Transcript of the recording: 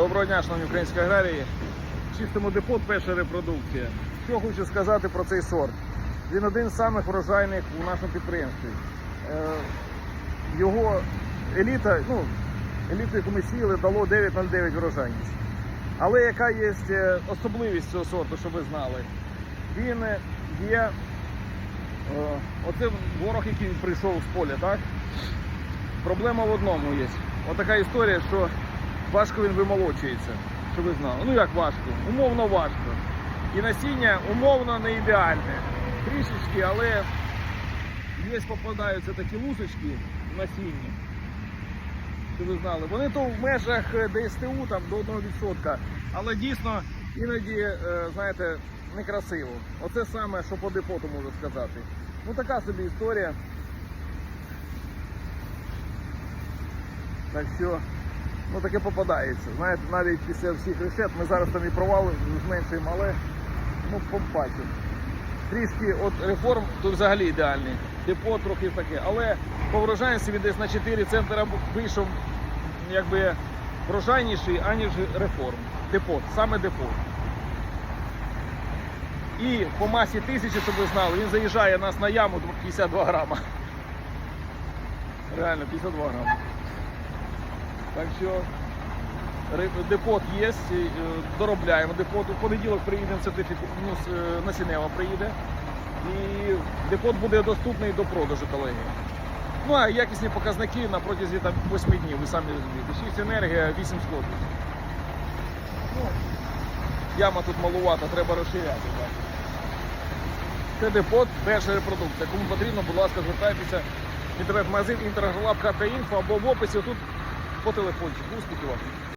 Доброго дня, шановні українські аграрії. Чистимо депот перша репродукція. Що хочу сказати про цей сорт. Він один з самих врожайних у нашому підприємстві. Е, Його еліта, ну, еліту, яку ми сіяли, дало 9,09 врожайність. Але яка є е, особливість цього сорту, щоб ви знали? Він є. е, Оце ворог, який прийшов з поля, так? Проблема в одному є. Отака історія, що важко він вимолочується, щоб ви знали. Ну як важко? Умовно важко. І насіння умовно не ідеальне. Трішечки, але є попадаються такі лусочки насінні. Щоб ви знали. Вони то в межах ДСТУ там, до 1%, але дійсно іноді, е, знаєте, некрасиво. Оце саме, що по депоту можу сказати. Ну така собі історія. Так що, ну таке попадається. Знаєте, навіть після всіх решет ми зараз там і провали зменшуємо, але ну побачимо. Трішки от реформ тут взагалі ідеальний. Депо трохи таке. Але по врожайності він десь на 4 центра вийшов якби врожайніший, аніж реформ. Депо, саме депо. І по масі тисячі, щоб ви знали, він заїжджає нас на яму 52 грама. Реально, 52 грама. Так що депот є, е, доробляємо депот. У понеділок приїде сертифікат, ну, е, насінева приїде. І депот буде доступний до продажу, колеги. Ну а якісні показники на протязі там, 8 днів, ви самі розумієте. 6 енергія, 8 сходів. Ну, яма тут малувата, треба розширяти. Так. Це депот, перша репродукція. Кому потрібно, будь ласка, звертайтеся. Інтернет-магазин Інтергролаб.інфо або в описі тут по телефончику. Успіхів вам!